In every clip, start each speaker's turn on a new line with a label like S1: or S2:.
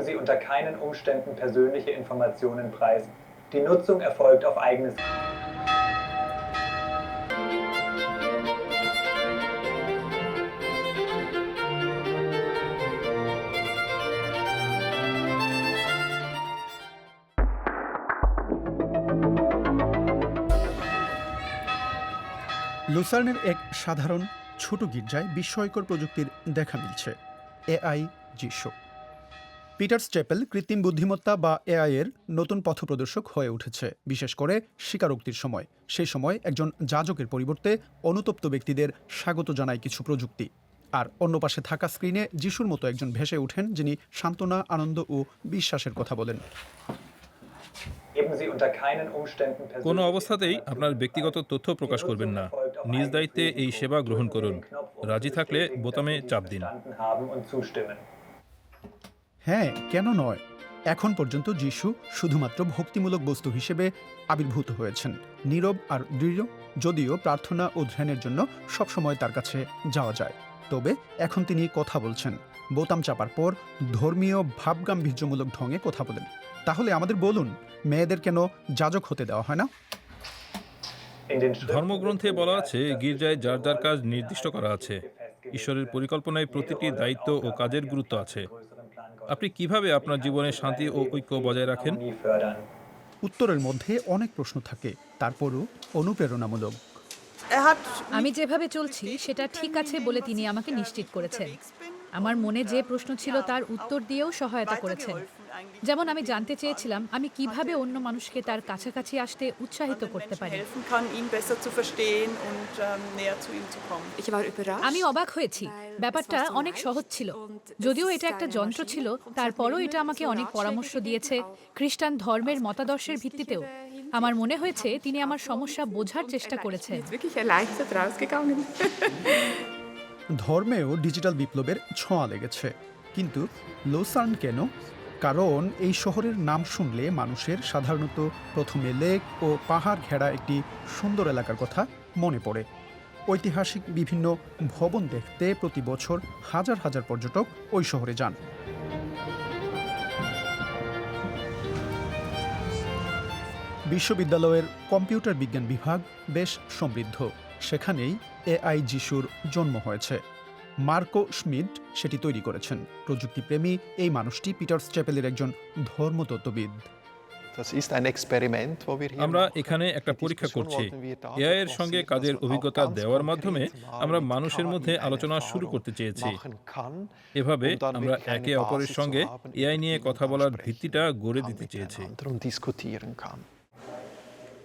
S1: Sie unter keinen Umständen persönliche Informationen preisen. Die Nutzung erfolgt auf eigenes
S2: লুসার্নের এক সাধারণ ছোট গির্জায় বিস্ময়কর প্রযুক্তির দেখা মিলছে এআই যিশু পিটার্স চ্যাপেল কৃত্রিম বুদ্ধিমত্তা বা এআই এর নতুন পথপ্রদর্শক হয়ে উঠেছে, বিশেষ করে স্বীকারোক্তির সময়। সেই সময় একজন যাজকের পরিবর্তে অনুতপ্ত ব্যক্তিদের স্বাগত জানায় কিছু প্রযুক্তি। আর অন্য পাশে থাকা স্ক্রিনে যিশুর মতো একজন ভেসে ওঠেন, যিনি সান্ত্বনা, আনন্দ ও বিশ্বাসের কথা বলেন।
S3: কোনো অবস্থাতেই আপনার ব্যক্তিগত তথ্য প্রকাশ করবেন না। নিজ দায়িত্বে এই সেবা গ্রহণ করুন। রাজি থাকলে বোতামে চাপ দিন।
S2: হ্যাঁ কেন নয়। এখন পর্যন্ত যিশু শুধুমাত্র ভক্তিমূলক বস্তু হিসেবে আবির্ভূত হয়েছেন। নীরব আর দৃঢ়, যদিও প্রার্থনা ও ধ্যানের জন্য সবসময় তার কাছে যাওয়া যায়। তবে এখন তিনি কথা বলছেন। বোতাম চাপার পর ধর্মীয় ভাবগাম্ভীর্যমূলক ঢঙে কথা বলেন। তাহলে আমাদের বলুন, মেয়েদের কেন যাজক হতে দেওয়া হয় না?
S3: ধর্মগ্রন্থে বলা আছে, গির্জায় যার যার কাজ নির্দিষ্ট করা আছে। ঈশ্বরের পরিকল্পনায় প্রতিটি দায়িত্ব ও কাজের গুরুত্ব আছে। আপনি কীভাবে আপনার জীবনে শান্তি ও ঐক্য বজায় রাখেন?
S2: উত্তরের মধ্যে অনেক প্রশ্ন থাকে তারপরও অনুপ্রেরণামূলক।
S4: আমি যেভাবে চলছি সেটা ঠিক আছে বলে তিনি আমাকে নিশ্চিত করেছেন। আমার মনে যে প্রশ্ন ছিল তার উত্তর দিয়েও সহায়তা করেছেন। যেমন আমি জানতে চেয়েছিলাম আমি কীভাবে অন্য মানুষকে তার কাছাকাছি আসতে উৎসাহিত করতে পারি।
S5: ähm.
S4: আমি অবাক হয়েছি। ব্যাপারটা অনেক সহজ ছিল। যদিও এটা একটা যন্ত্র ছিল তারপরও এটা আমাকে অনেক পরামর্শ দিয়েছে খ্রিস্টান ধর্মের মতাদর্শের ভিত্তিতেও। আমার মনে হয়েছে তিনি আমার সমস্যা বোঝার চেষ্টা করেছেন.
S2: ধর্মেও ডিজিটাল বিপ্লবের ছোঁয়া লেগেছে। কিন্তু লোসার্ন কেন কারণ এই শহরের নাম শুনলে মানুষের সাধারণত প্রথমে লেক ও পাহাড় ঘেরা একটি সুন্দর এলাকার কথা মনে পড়ে। ঐতিহাসিক বিভিন্ন ভবন দেখতে প্রতি বছর হাজার হাজার পর্যটক ওই শহরে যান। বিশ্ববিদ্যালয়ের কম্পিউটার বিজ্ঞান বিভাগ বেশ সমৃদ্ধ। সেখানেই এআই যিশুর জন্ম হয়েছে। মার্কো স্মিড সেটি তৈরি করেছেন। প্রযুক্তি প্রেমী এই মানুষটি পিটার্স চ্যাপেলের একজন ধর্মতত্ত্ববিদ।
S3: আমরা এখানে একটা পরীক্ষা করছি। এআই এর সঙ্গে কাজের অভিজ্ঞতা দেওয়ার মাধ্যমে আমরা মানুষের মধ্যে আলোচনা শুরু করতে চেয়েছি। এভাবে আমরা একে অপরের সঙ্গে এআই নিয়ে কথা বলার ভিত্তিটা গড়ে দিতে চেয়েছি।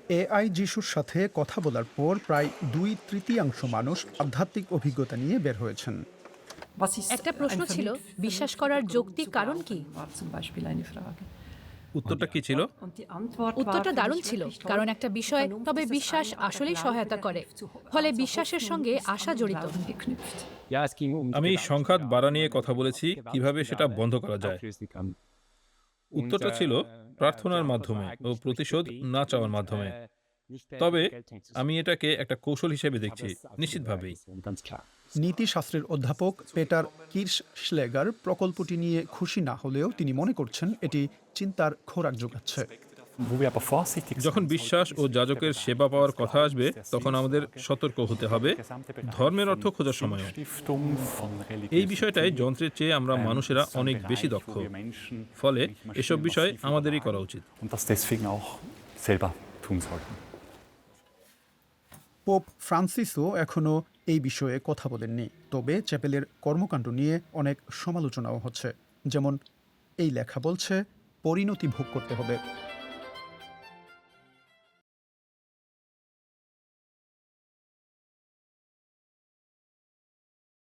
S2: এআই যিশুর সাথে কথা বলার পর প্রায় দুই তৃতীয়াংশ মানুষ আধ্যাত্মিক অভিজ্ঞতা নিয়ে বের হয়েছেন।
S4: একটা প্রশ্ন ছিল বিশ্বাস করার যৌক্তিক কারণ কি?
S3: উত্তরটা কি ছিল?
S4: উত্তরটা দারুণ ছিল কারণ একটা বিষয় তবে বিশ্বাস আসলেই সহায়তা করে। ফলে বিশ্বাসের সঙ্গে আশা জড়িত।
S3: আমি সংঘাত বাড়া নিয়ে কথা বলেছি কীভাবে সেটা বন্ধ করা যায়। উত্তরটা ছিল প্রার্থনার মাধ্যমে ও প্রতিশোধ না চাওয়ার মাধ্যমে। তবে আমি এটাকে একটা কৌশল হিসেবে দেখছি নিশ্চিতভাবেই।
S2: নীতিশাস্ত্রের অধ্যাপক পেটার কির্স শ্লেগার প্রকল্পটি নিয়ে খুশি না হলেও তিনি মনে করছেন এটি চিন্তার খোরাক যোগাচ্ছে।
S3: যখন বিশ্বাস ও যাজকের সেবা পাওয়ার কথা আসবে তখন আমাদের সতর্ক হতে হবে। ধর্মের অর্থ খোঁজার সময়। এই বিষয়টাই যন্ত্রের চেয়ে আমরা মানুষেরা অনেক বেশি দক্ষ। ফলে এসব বিষয় আমাদেরই করা উচিত.
S2: পোপ ফ্রান্সিসও এখনও এই বিষয়ে কথা বলেননি তবে চ্যাপেলের কর্মকাণ্ড নিয়ে অনেক সমালোচনাও হচ্ছে। যেমন এই লেখা বলছে পরিণতি ভোগ করতে হবে।